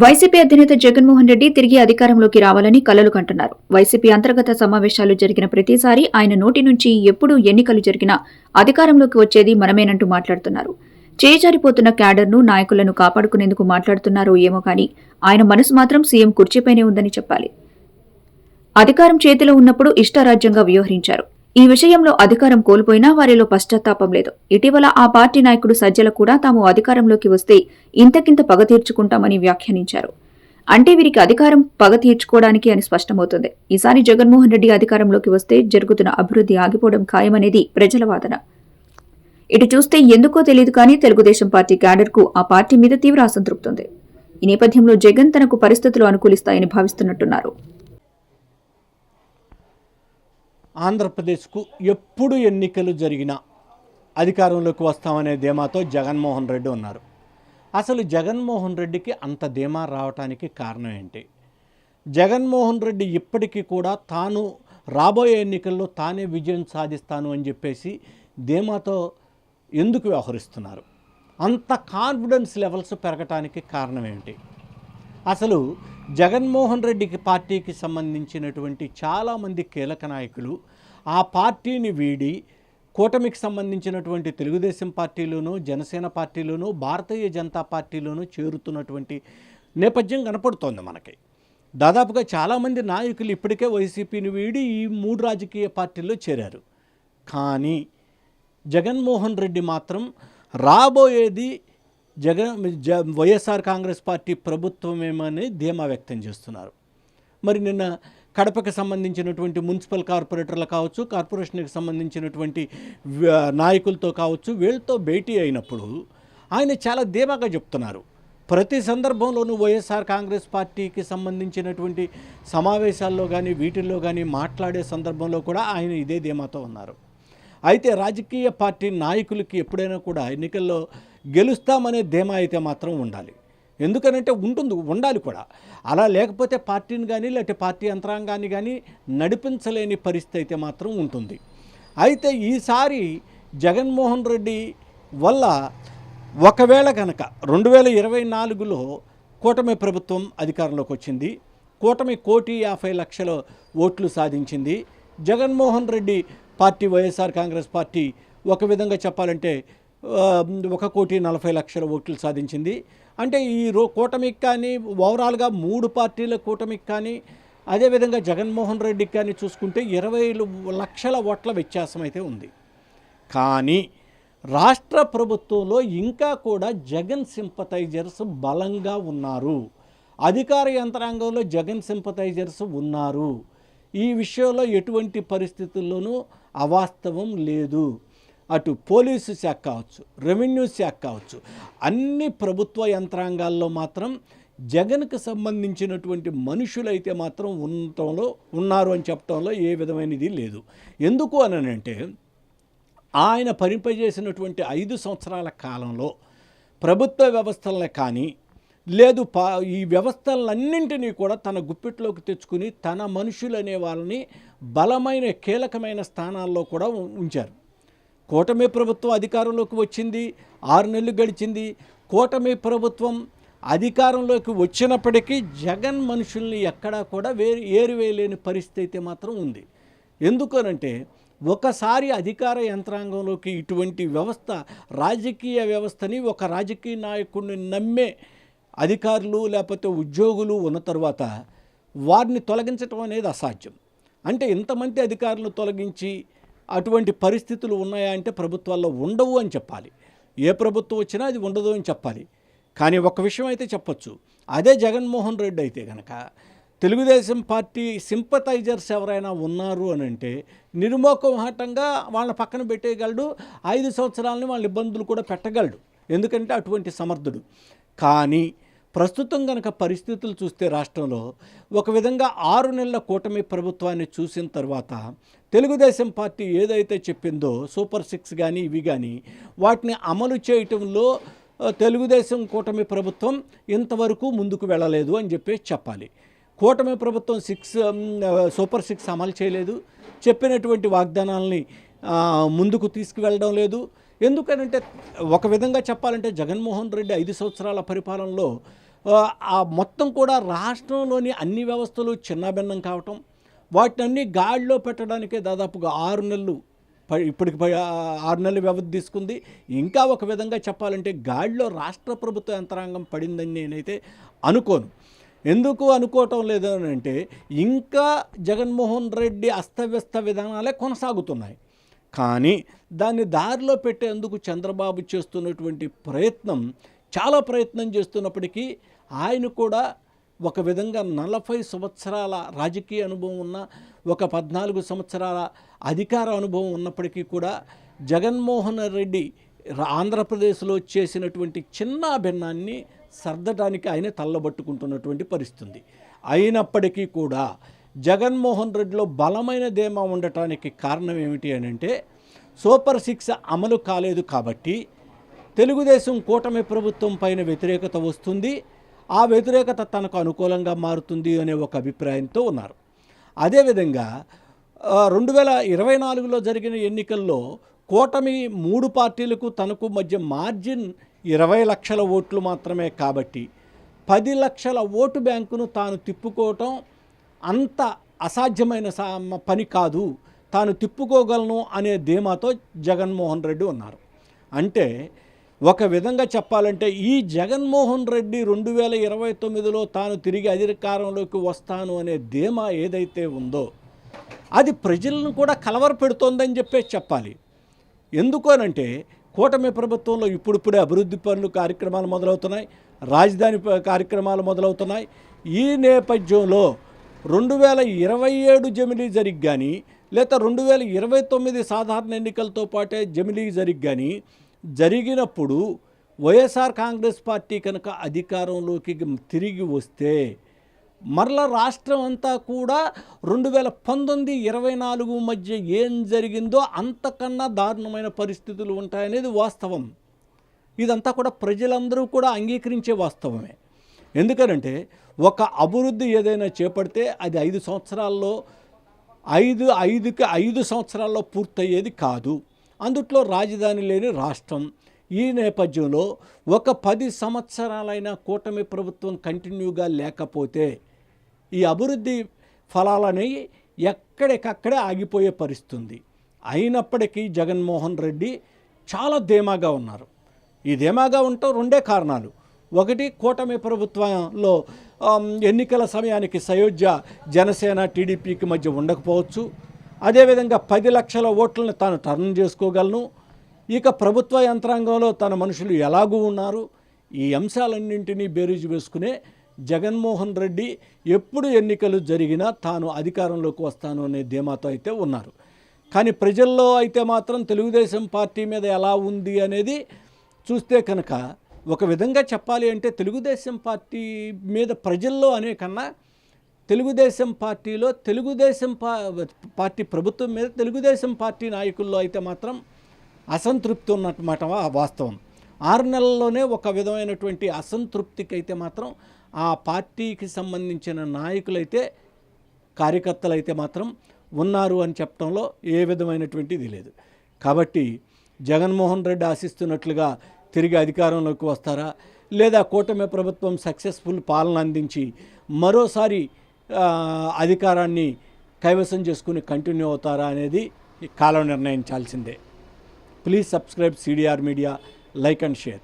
YCP అధినేత జగన్మోహన్ రెడ్డి తిరిగి అధికారంలోకి రావాలని కలలు కంటున్నారు. వైసీపీ అంతర్గత సమావేశాలు జరిగిన ప్రతిసారి ఆయన నోటి నుంచి ఎప్పుడు ఎన్నికలు జరిగినా అధికారంలోకి వచ్చేది మనమేనంటూ మాట్లాడుతున్నారు. చేజారిపోతున్న క్యాడర్ను నాయకులను కాపాడుకునేందుకు మాట్లాడుతున్నారో ఏమో కానీ ఆయన మనసు మాత్రం సీఎం కుర్చీపైనే ఉందని చెప్పాలి. అధికారం చేతిలో ఉన్నప్పుడు ఇష్టారాజ్యంగా వ్యవహరించారు. ఈ విషయంలో అధికారం కోల్పోయినా వారిలో పశ్చాత్తాపం లేదు. ఇటీవల ఆ పార్టీ నాయకుడు సజ్జల కూడా తాము అధికారంలోకి వస్తే ఇంతకింత పగ తీర్చుకుంటామని వ్యాఖ్యానించారు. అంటే వీరికి అధికారం పగ తీర్చుకోవడానికి అని స్పష్టమవుతుంది. ఈసారి జగన్మోహన్ రెడ్డి అధికారంలోకి వస్తే జరుగుతున్న అభివృద్ధి ఆగిపోవడం ఖాయమనేది ప్రజల వాదన. ఇటు చూస్తే ఎందుకో తెలియదు కానీ తెలుగుదేశం పార్టీ క్యాడర్కు ఆ పార్టీ మీద తీవ్ర అసంతృప్తి ఉంది. ఈ నేపథ్యంలో జగన్ తనకు పరిస్థితులు అనుకూలిస్తాయని భావిస్తున్నట్టున్నారు. ఆంధ్రప్రదేశ్కు ఎప్పుడు ఎన్నికలు జరిగినా అధికారంలోకి వస్తామనే ధీమాతో జగన్మోహన్ రెడ్డి ఉన్నారు. అసలు జగన్మోహన్ రెడ్డికి అంత ధీమా రావటానికి కారణం ఏంటి? జగన్మోహన్ రెడ్డి ఇప్పటికీ కూడా తాను రాబోయే ఎన్నికల్లో తానే విజయం సాధిస్తాను అని చెప్పేసి ధీమాతో ఎందుకు వ్యవహరిస్తున్నారు? అంత కాన్ఫిడెన్స్ లెవెల్స్ పెరగటానికి కారణం ఏంటి? అసలు జగన్మోహన్ రెడ్డికి పార్టీకి సంబంధించినటువంటి చాలామంది కీలక నాయకులు ఆ పార్టీని వీడి కూటమికి సంబంధించినటువంటి తెలుగుదేశం పార్టీలోనూ జనసేన పార్టీలోనూ భారతీయ జనతా పార్టీలోనూ చేరుతున్నటువంటి నేపథ్యం కనపడుతోంది మనకి. దాదాపుగా చాలామంది నాయకులు ఇప్పటికే వైసీపీని వీడి ఈ మూడు రాజకీయ పార్టీల్లో చేరారు. కానీ జగన్మోహన్ రెడ్డి మాత్రం రాబోయేది జగన్ జ వైఎస్ఆర్ కాంగ్రెస్ పార్టీ ప్రభుత్వమేమని ధీమా వ్యక్తం చేస్తున్నారు. మరి నిన్న కడపకి సంబంధించినటువంటి మున్సిపల్ కార్పొరేటర్లు కావచ్చు కార్పొరేషన్కి సంబంధించినటువంటి నాయకులతో కావచ్చు వీళ్ళతో భేటీ అయినప్పుడు ఆయన చాలా ధీమాగా చెప్తున్నారు. ప్రతి సందర్భంలోనూ వైఎస్ఆర్ కాంగ్రెస్ పార్టీకి సంబంధించినటువంటి సమావేశాల్లో కానీ వీటిల్లో కానీ మాట్లాడే సందర్భంలో కూడా ఆయన ఇదే ధీమాతో ఉన్నారు. అయితే రాజకీయ పార్టీ నాయకులకి ఎప్పుడైనా కూడా ఎన్నికల్లో గెలుస్తామనే ధీమా అయితే మాత్రం ఉండాలి. ఎందుకనంటే ఉంటుంది ఉండాలి కూడా. అలా లేకపోతే పార్టీని కానీ లేకపోతే పార్టీ యంత్రాంగాన్ని కానీ నడిపించలేని పరిస్థితి అయితే మాత్రం ఉంటుంది. అయితే ఈసారి జగన్మోహన్ రెడ్డి వల్ల ఒకవేళ కనుక రెండు వేల ఇరవై నాలుగులో కూటమి ప్రభుత్వం అధికారంలోకి వచ్చింది. కూటమి కోటి యాభై లక్షల ఓట్లు సాధించింది. Jaganmohan Reddy party YSR Congress party ఒక విధంగా చెప్పాలంటే ఒక కోటి నలభై లక్షల ఓట్లు సాధించింది. అంటే ఈ రో కూటమికి కానీ ఓవరాల్గా మూడు పార్టీల కూటమికి కానీ అదేవిధంగా జగన్మోహన్ రెడ్డికి కానీ చూసుకుంటే ఇరవై లక్షల ఓట్ల వ్యత్యాసం అయితే ఉంది. కానీ రాష్ట్ర ప్రభుత్వంలో ఇంకా కూడా జగన్ సింపతైజర్స్ బలంగా ఉన్నారు. అధికార యంత్రాంగంలో జగన్ సింపతైజర్స్ ఉన్నారు. ఈ విషయంలో ఎటువంటి పరిస్థితుల్లోనూ అవాస్తవం లేదు. అటు పోలీసు శాఖ కావచ్చు రెవెన్యూ శాఖ కావచ్చు అన్ని ప్రభుత్వ యంత్రాంగాల్లో మాత్రం జగన్కు సంబంధించినటువంటి మనుషులైతే మాత్రం ఉండటంలో ఉన్నారు అని చెప్పడంలో ఏ విధమైనది లేదు. ఎందుకు అనంటే ఆయన పనిపజేసినటువంటి ఐదు సంవత్సరాల కాలంలో ప్రభుత్వ వ్యవస్థలనే కానీ లేదు పా ఈ వ్యవస్థలన్నింటినీ కూడా తన గుప్పిట్లోకి తెచ్చుకుని తన మనుషులు అనే వాళ్ళని బలమైన కీలకమైన స్థానాల్లో కూడా ఉంచారు. కూటమి ప్రభుత్వం అధికారంలోకి వచ్చింది ఆరు నెలలు గడిచింది. కూటమి ప్రభుత్వం అధికారంలోకి వచ్చినప్పటికీ జగన్ మనుషుల్ని ఎక్కడా కూడా వేరు ఏరువేయలేని పరిస్థితి అయితే మాత్రం ఉంది. ఎందుకనంటే ఒకసారి అధికార యంత్రాంగంలోకి ఇటువంటి వ్యవస్థ రాజకీయ వ్యవస్థని ఒక రాజకీయ నాయకుడిని నమ్మే అధికారులు లేకపోతే ఉద్యోగులు ఉన్న తర్వాత వారిని తొలగించడం అనేది అసాధ్యం. అంటే ఇంతమంది అధికారులను తొలగించి అటువంటి పరిస్థితులు ఉన్నాయా అంటే ప్రభుత్వాల్లో ఉండవు అని చెప్పాలి. ఏ ప్రభుత్వం వచ్చినా అది ఉండదు అని చెప్పాలి. కానీ ఒక విషయం అయితే చెప్పొచ్చు. అదే జగన్మోహన్ రెడ్డి అయితే కనుక తెలుగుదేశం పార్టీ సింపతైజర్స్ ఎవరైనా ఉన్నారు అని అంటే నిర్మోకమాటంగా వాళ్ళని పక్కన పెట్టేయగలడు ఐదు సంవత్సరాలని వాళ్ళ ఇబ్బందులు కూడా పెట్టగలడు. ఎందుకంటే అటువంటి సమర్థుడు. కానీ ప్రస్తుతం కనుక పరిస్థితులు చూస్తే రాష్ట్రంలో ఒక విధంగా ఆరు నెలల కూటమి ప్రభుత్వాన్ని చూసిన తర్వాత తెలుగుదేశం పార్టీ ఏదైతే చెప్పిందో సూపర్ సిక్స్ కానీ ఇవి కానీ వాటిని అమలు చేయటంలో తెలుగుదేశం కూటమి ప్రభుత్వం ఇంతవరకు ముందుకు వెళ్ళలేదు అని చెప్పేసి చెప్పాలి. కూటమి ప్రభుత్వం సిక్స్ సూపర్ సిక్స్ అమలు చేయలేదు. చెప్పినటువంటి వాగ్దానాలని ముందుకు తీసుకువెళ్ళడం లేదు. ఎందుకనంటే ఒక విధంగా చెప్పాలంటే జగన్మోహన్ రెడ్డి ఐదు సంవత్సరాల పరిపాలనలో ఆ, మొత్తం కూడా రాష్ట్రంలోని అన్ని వ్యవస్థలు చిన్నభిన్నం కావటం వాటిని గాడిలో పెట్టడానికే దాదాపుగా ఆరు నెలలు ప- ఇప్పటికి ఆరు నెలల వ్యవధి తీసుకుంది. ఇంకా ఒక విధంగా చెప్పాలంటే గాడిలో రాష్ట్ర ప్రభుత్వ యంత్రాంగం పడిందని నేనైతే అనుకోను. ఎందుకు అనుకోవటం లేదు అని అంటే ఇంకా జగన్మోహన్ రెడ్డి అస్తవ్యస్త విధానాలే కొనసాగుతున్నాయి. కానీ దాన్ని దారిలో పెట్టేందుకు చంద్రబాబు చేస్తున్నటువంటి ప్రయత్నం చాలా ప్రయత్నం చేస్తున్నప్పటికీ ఆయన కూడా ఒక విధంగా నలభై సంవత్సరాల రాజకీయ అనుభవం ఉన్న ఒక పద్నాలుగు సంవత్సరాల అధికార అనుభవం ఉన్నప్పటికీ కూడా జగన్మోహన్ రెడ్డి రా- ఆంధ్రప్రదేశ్లో చేసినటువంటి చిన్న భిన్నాన్ని సర్దడానికి ఆయన తల్లబట్టుకుంటున్నటువంటి పరిస్థితి అయినప్పటికీ కూడా జగన్మోహన్ రెడ్డిలో బలమైన ధీమా ఉండటానికి కారణం ఏమిటి అని అంటే సూపర్ సిక్స్ అమలు కాలేదు కాబట్టి తెలుగుదేశం కూటమి ప్రభుత్వం పైన వ్యతిరేకత వస్తుంది ఆ వ్యతిరేకత తనకు అనుకూలంగా మారుతుంది అనే ఒక అభిప్రాయంతో ఉన్నారు. అదేవిధంగా రెండు వేల ఇరవై నాలుగులో జరిగిన ఎన్నికల్లో కూటమి మూడు పార్టీలకు తనకు మధ్య మార్జిన్ ఇరవై లక్షల ఓట్లు మాత్రమే కాబట్టి పది లక్షల ఓటు బ్యాంకును తాను తిప్పుకోవటం అంత అసాధ్యమైన పని కాదు. తాను తిప్పుకోగలను అనే ధీమాతో జగన్మోహన్ రెడ్డి ఉన్నారు. అంటే ఒక విధంగా చెప్పాలంటే ఈ జగన్మోహన్ రెడ్డి రెండు వేల ఇరవై తొమ్మిదిలో తాను తిరిగి అధికారంలోకి వస్తాను అనే ధీమా ఏదైతే ఉందో అది ప్రజలను కూడా కలవరపెడుతోందని చెప్పేసి చెప్పాలి. ఎందుకోనంటే కూటమి ప్రభుత్వంలో ఇప్పుడిప్పుడే అభివృద్ధి పనులు కార్యక్రమాలు మొదలవుతున్నాయి. రాజధాని కార్యక్రమాలు మొదలవుతున్నాయి. ఈ నేపథ్యంలో రెండు వేల ఇరవై ఏడు జమిలీ జరిగి కానీ లేదా రెండు వేల ఇరవై తొమ్మిది సాధారణ ఎన్నికలతో పాటే జమిలీ జరిగి కానీ జరిగినప్పుడు వైఎస్ఆర్ కాంగ్రెస్ పార్టీ కనుక అధికారంలోకి తిరిగి వస్తే మరల రాష్ట్రం అంతా కూడా రెండు వేల పంతొమ్మిది ఇరవై నాలుగు మధ్య ఏం జరిగిందో అంతకన్నా దారుణమైన పరిస్థితులు ఉంటాయనేది వాస్తవం. ఇదంతా కూడా ప్రజలందరూ కూడా అంగీకరించే వాస్తవమే. ఎందుకనంటే ఒక అభివృద్ధి ఏదైనా చేపడితే అది ఐదు సంవత్సరాల్లో ఐదు ఐదుకి ఐదు సంవత్సరాల్లో పూర్తయ్యేది కాదు. అందుట్లో రాజధాని లేని రాష్ట్రం. ఈ నేపథ్యంలో ఒక పది సంవత్సరాలైన కూటమి ప్రభుత్వం కంటిన్యూగా లేకపోతే ఈ అభివృద్ధి ఫలాలనేవి ఎక్కడికక్కడే ఆగిపోయే పరిస్థితుంది. అయినప్పటికీ జగన్మోహన్ రెడ్డి చాలా ధీమాగా ఉన్నారు. ఈ ధీమాగా ఉండటం రెండే కారణాలు. ఒకటి కూటమి ప్రభుత్వంలో ఎన్నికల సమయానికి సయోధ్య జనసేన టీడీపీకి మధ్య ఉండకపోవచ్చు. అదేవిధంగా పది లక్షల ఓట్లను తాను టర్న్ చేసుకోగలను. ఇక ప్రభుత్వ యంత్రాంగంలో తన మనుషులు ఎలాగూ ఉన్నారు? ఈ అంశాలన్నింటినీ బేరీజు వేసుకునే జగన్మోహన్ రెడ్డి ఎప్పుడు ఎన్నికలు జరిగినా తాను అధికారంలోకి వస్తాను అనే ధీమాతో అయితే ఉన్నారు. కానీ ప్రజల్లో అయితే మాత్రం తెలుగుదేశం పార్టీ మీద ఎలా ఉంది అనేది చూస్తే కనుక ఒక విధంగా చెప్పాలి అంటే తెలుగుదేశం పార్టీ మీద ప్రజల్లో అనే కన్నా తెలుగుదేశం పార్టీలో తెలుగుదేశం పా పార్టీ ప్రభుత్వం మీద తెలుగుదేశం పార్టీ నాయకుల్లో అయితే మాత్రం అసంతృప్తి ఉన్నమాట వాస్తవం. ఆరు నెలల్లోనే ఒక విధమైనటువంటి అసంతృప్తికి అయితే మాత్రం ఆ పార్టీకి సంబంధించిన నాయకులైతే కార్యకర్తలు అయితే మాత్రం ఉన్నారు అని చెప్పడంలో ఏ విధమైనటువంటిది లేదు. కాబట్టి జగన్మోహన్ రెడ్డి ఆశిస్తున్నట్లుగా తిరిగి అధికారంలోకి వస్తారా? లేదా కూటమి ప్రభుత్వం సక్సెస్ఫుల్ పాలన అందించి మరోసారి అధికారాన్ని కైవసం చేసుకుని కంటిన్యూ అవుతారా అనేది కాలం నిర్ణయించాల్సిందే. Please subscribe CDR media like and share.